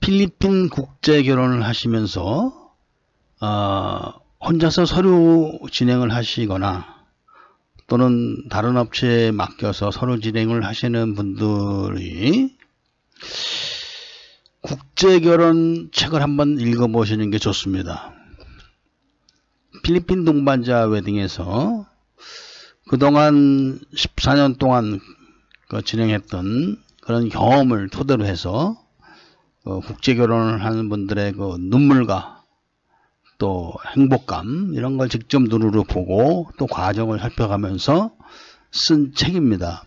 필리핀 국제 결혼을 하시면서 어, 혼자서 서류 진행을 하시거나 또는 다른 업체에 맡겨서 서류 진행을 하시는 분들이 국제 결혼 책을 한번 읽어보시는 게 좋습니다. 필리핀 동반자 웨딩에서 그동안 14년 동안 그 진행했던 그런 경험을 토대로 해서 어, 국제 결혼을 하는 분들의 그 눈물과 또 행복감 이런 걸 직접 눈으로 보고 또 과정을 살펴가면서 쓴 책입니다.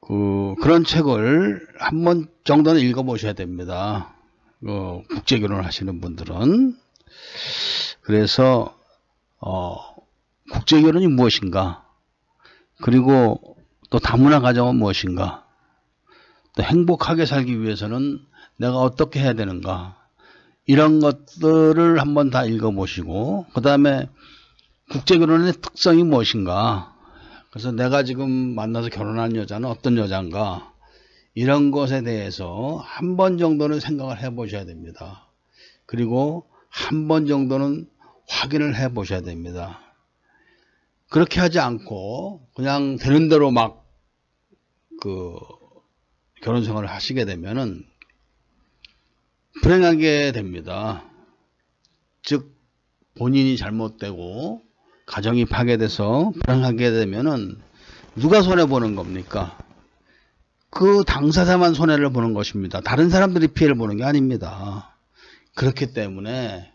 그 그런 책을 한 번 정도는 읽어보셔야 됩니다. 그 국제 결혼을 하시는 분들은 그래서 어, 국제 결혼이 무엇인가? 그리고 또 다문화 가정은 무엇인가? 또 행복하게 살기 위해서는 내가 어떻게 해야 되는가? 이런 것들을 한번 다 읽어보시고 그 다음에 국제 결혼의 특성이 무엇인가? 그래서 내가 지금 만나서 결혼한 여자는 어떤 여자인가? 이런 것에 대해서 한 번 정도는 생각을 해 보셔야 됩니다. 그리고 한 번 정도는 확인을 해 보셔야 됩니다. 그렇게 하지 않고 그냥 되는 대로 막 그 결혼 생활을 하시게 되면은 불행하게 됩니다. 즉 본인이 잘못되고 가정이 파괴돼서 불행하게 되면은 누가 손해 보는 겁니까? 그 당사자만 손해를 보는 것입니다. 다른 사람들이 피해를 보는 게 아닙니다. 그렇기 때문에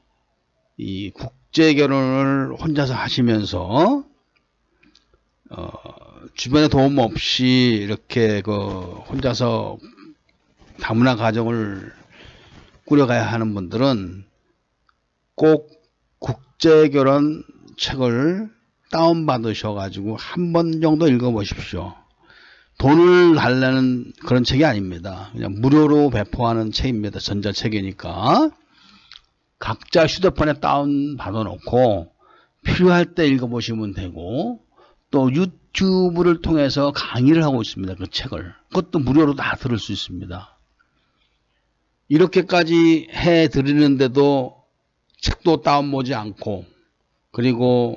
이 국제 결혼을 혼자서 하시면서 어, 주변에 도움 없이 이렇게 그 혼자서 다문화 가정을 꾸려가야 하는 분들은 꼭 국제결혼 책을 다운받으셔가지고 한 번 정도 읽어보십시오. 돈을 달라는 그런 책이 아닙니다. 그냥 무료로 배포하는 책입니다. 전자책이니까. 각자 휴대폰에 다운 받아놓고 필요할 때 읽어보시면 되고 또 유튜브를 통해서 강의를 하고 있습니다. 그 책을. 그것도 무료로 다 들을 수 있습니다. 이렇게까지 해 드리는데도 책도 다운보지 않고 그리고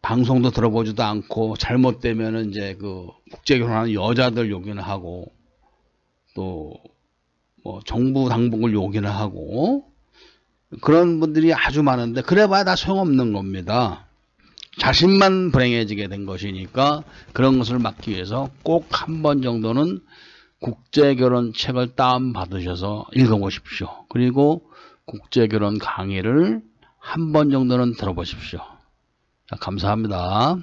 방송도 들어보지도 않고 잘못되면 이제 그 국제 결혼하는 여자들 욕이나 하고 또 뭐 정부 당국을 욕이나 하고 그런 분들이 아주 많은데 그래봐야 다 소용없는 겁니다. 자신만 불행해지게 된 것이니까 그런 것을 막기 위해서 꼭 한 번 정도는 국제결혼 책을 다운받으셔서 읽어보십시오. 그리고 국제결혼 강의를 한 번 정도는 들어보십시오. 자, 감사합니다.